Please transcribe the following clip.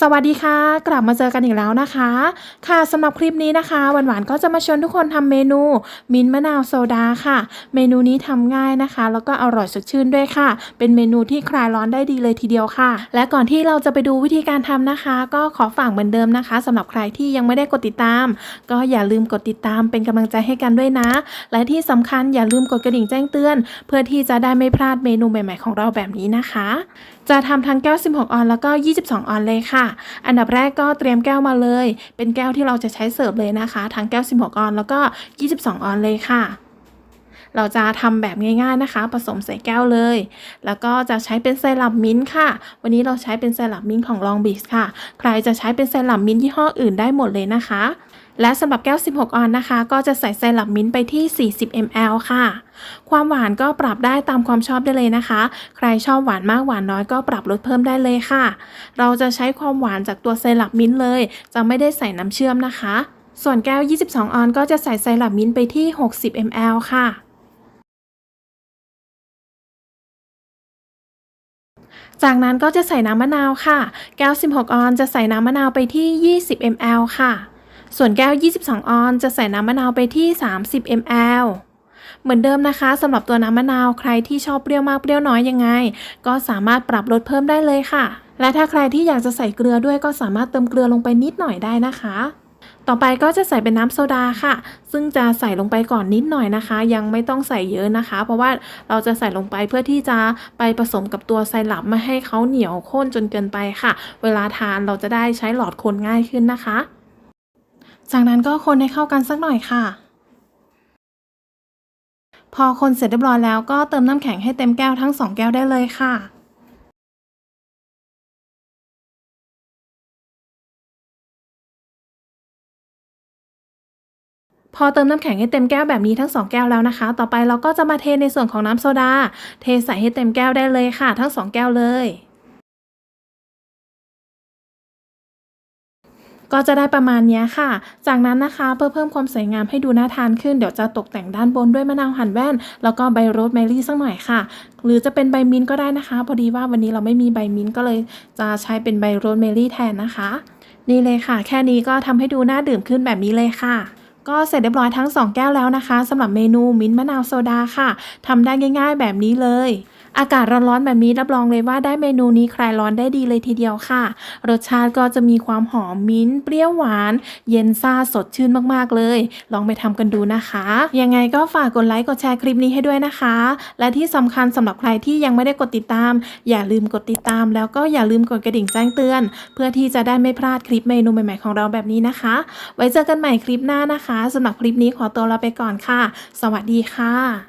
สวัสดีค่ะ กลับมาเจอกันอีกแล้วนะคะ ค่ะสำหรับคลิปนี้นะคะ หวานๆก็จะมาชวนทุกคนทำเมนู มิ้นมะนาวโซดาค่ะ เมนูนี้ทำง่ายนะคะ แล้วก็อร่อยสดชื่นด้วยค่ะ เป็นเมนูที่คลายร้อนได้ดีเลยทีเดียวค่ะ และก่อนที่เราจะไปดูวิธีการทำนะคะ ก็ขอฝากเหมือนเดิมนะคะสำหรับใครที่ยังไม่ได้กดติดตาม ก็อย่าลืมกดติดตามเป็นกำลังใจให้กันด้วยนะ และที่สำคัญอย่าลืมกดกระดิ่งแจ้งเตือน เพื่อที่จะได้ไม่พลาดเมนูใหม่ ๆของเราแบบนี้นะคะ จะทำทั้งแก้ว16 ออนแล้วก็ 22 ออนเลยค่ะอันดับแรกก็เตรียมแก้วมาเลย เป็นแก้วที่เราจะใช้เสิร์ฟเลยนะคะ ทั้งแก้ว 16 ออนแล้วก็ 22 ออนเลยค่ะ เราจะทำแบบง่ายๆนะคะ ผสมใส่แก้วเลย แล้วก็จะใช้เป็นไซรัปมิ้นท์ค่ะ วันนี้เราใช้เป็นไซรัปมิ้นท์ของลองบิสค่ะ ใครจะใช้เป็นไซรัปมิ้นท์ยี่ห้ออื่นได้หมดเลยนะคะ และสำหรับแก้ว 16 ออนนะคะ ก็จะใส่ไซรัปมิ้นท์ไปที่ 40 ml ค่ะ ความหวานก็ปรับได้ตามความชอบได้เลยนะคะ ใครชอบหวานมากหวานน้อยก็ปรับลดเพิ่มได้เลยค่ะ เราจะใช้ความหวานจากตัวไซรัปมิ้นท์เลย จะไม่ได้ใส่น้ำเชื่อมนะคะส่วนแก้ว 22 ออนก็จะใส่ไซรัปมิ้นท์ไปที่ 60 ml ค่ะ จากนั้นก็จะใส่น้ำมะนาวค่ะ แก้ว 16 ออนจะใส่น้ำมะนาวไปที่ 20 ml ค่ะ ส่วนแก้ว 22 ออนจะใส่น้ำมะนาวไปที่ 30 ml เหมือนเดิมนะคะสำหรับตัวน้ำมะนาวใครที่ชอบเปรี้ยวมากเปรี้ยวน้อยยังไง ก็สามารถปรับลดเพิ่มได้เลยค่ะ และถ้าใครที่อยากจะใส่เกลือด้วยก็สามารถเติมเกลือลงไปนิดหน่อยได้นะคะ ต่อไปก็จะใส่เป็นน้ำโซดาค่ะ ซึ่งจะใส่ลงไปก่อนนิดหน่อยนะคะ ยังไม่ต้องใส่เยอะนะคะ เพราะว่าเราจะใส่ลงไปเพื่อที่จะไปผสมกับตัวไซรัปไม่ให้เขาเหนียวข้นจนเกินไปค่ะ เวลาทานเราจะได้ใช้หลอดคนง่ายขึ้นนะคะ จากนั้นก็คนให้เข้ากันสักหน่อยค่ะพอคนเสร็จเรียบร้อยแล้วก็เติมน้ำแข็งให้เต็มแก้วทั้งสองแก้วได้เลยค่ะ พอเติมน้ำแข็งให้เต็มแก้วแบบนี้ทั้งสองแก้วแล้วนะคะ ต่อไปเราก็จะมาเทในส่วนของน้ำโซดา เทใส่ให้เต็มแก้วได้เลยค่ะ ทั้งสองแก้วเลยก็จะได้ประมาณนี้ค่ะ จากนั้นนะคะเพื่อเพิ่มความสวยงามให้ดูน่าทานขึ้น เดี๋ยวจะตกแต่งด้านบนด้วยมะนาวหั่นแว่น แล้วก็ใบโรสแมรี่สักหน่อยค่ะ หรือจะเป็นใบมิ้นก็ได้นะคะ พอดีว่าวันนี้เราไม่มีใบมิ้นก็เลยจะใช้เป็นใบโรสแมรี่แทนนะคะ นี่เลยค่ะ แค่นี้ก็ทำให้ดูน่าดื่มขึ้นแบบนี้เลยค่ะ ก็เสร็จเรียบร้อยทั้ง 2 แก้วแล้วนะคะสำหรับเมนูมิ้นท์มะนาวโซดาค่ะทำได้ง่าย ๆ แบบนี้เลย อากาศร้อนๆแบบนี้รับรองเลยว่าได้เมนูนี้คลายร้อนได้ดีเลยทีเดียวค่ะ รสชาติก็จะมีความหอมมิ้นท์เปรี้ยวหวาน เย็นซ่าสดชื่นมากๆเลย ลองไปทำกันดูนะคะ ยังไงก็ฝากกดไลค์กดแชร์คลิปนี้ให้ด้วยนะคะ และที่สำคัญสำหรับใครที่ยังไม่ได้กดติดตาม อย่าลืมกดติดตาม แล้วก็อย่าลืมกดกระดิ่งแจ้งเตือน เพื่อที่จะได้ไม่พลาดคลิปเมนูใหม่ๆของเราแบบนี้นะคะ ไว้เจอกันใหม่คลิปหน้านะคะสำหรับคลิปนี้ขอตัวลาไปก่อนค่ะ สวัสดีค่ะ